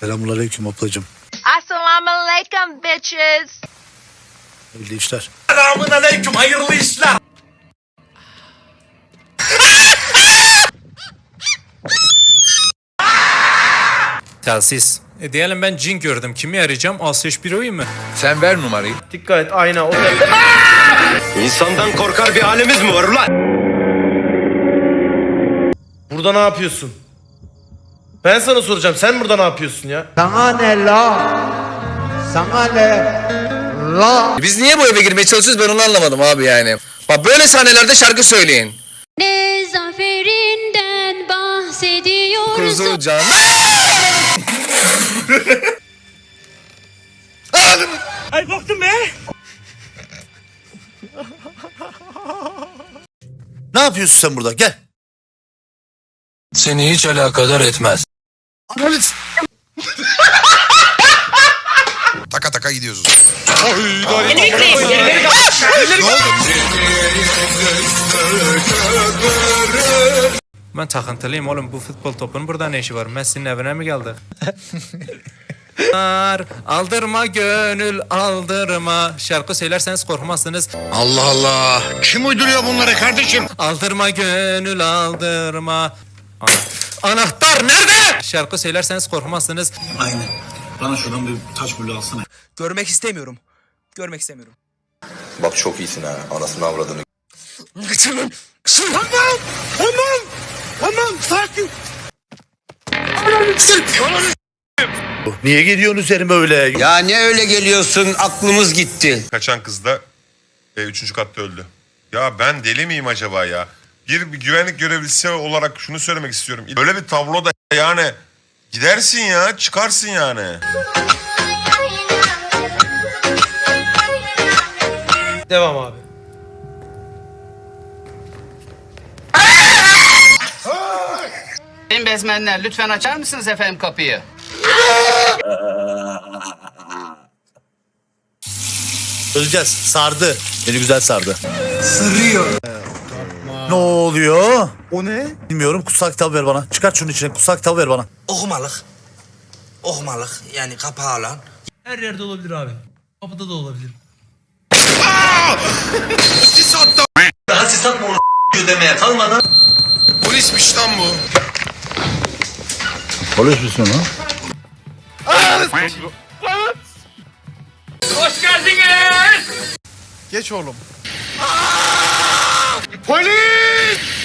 Selamünaleyküm ablacığım. Assalamu alaikum, bitches. Hayırlı işler. Selamun aleyküm hayırlı işler. Telsiz. E diyelim ben cin gördüm. Kimi arayacağım? Asış büroyu mu? Sen ver numarayı. Dikkat et ayna o da. İnsandan korkar bir halimiz mi var ulan? Burada ne yapıyorsun? Ben sana soracağım. Sen burada ne yapıyorsun ya? Sana ne la? Sana ne? La? Biz niye bu eve girmeye çalışıyoruz ben onu anlamadım abi yani. Bak böyle sahnelerde şarkı söyleyin. Ne zaferinden bahsediyorsun Kuzu can. Ne yapıyorsun sen burada? Gel. Seni hiç alakadar etmez. Analiz. Taka taka gidiyoruz. Ben takıntılıyım oğlum. Bu futbol topunun burada ne işi var? Messi'nin evine mi geldik? aldırma gönül aldırma. Şarkı söylerseniz korkmazsınız. Allah Allah. Kim uyduruyor bunları kardeşim? Aldırma gönül aldırma. Ana- Anahtar nerede? Şarkı söylerseniz korkmazsınız. Görmek istemiyorum. Görmek istemiyorum. Bak çok iyisin ha. Anasını avradını. Kısırın. Kısırın. Niye geliyorsun üzerime öyle? Ya ne öyle geliyorsun aklımız gitti. Kaçan kız da e, üçüncü katta öldü. Ya ben deli miyim acaba ya? Bir, güvenlik görevlisi olarak şunu söylemek istiyorum. Böyle bir tablo da yani gidersin ya çıkarsın yani. Devam abi. Sayın bezmenler lütfen açar mısınız efendim kapıyı? Öleceğiz. Sardı. Beni güzel sardı. Sırıyor. Ne oluyor? O ne? Bilmiyorum. Kutsal kitap ver bana. Çıkart şunun içine. Kutsal kitap ver bana. Okumalık. Okumalık yani kapağı olan. Her yerde olabilir abi. Kapıda da olabilir. Polismiş lan bu. Polis misin lan? Geç oğlum. 火力！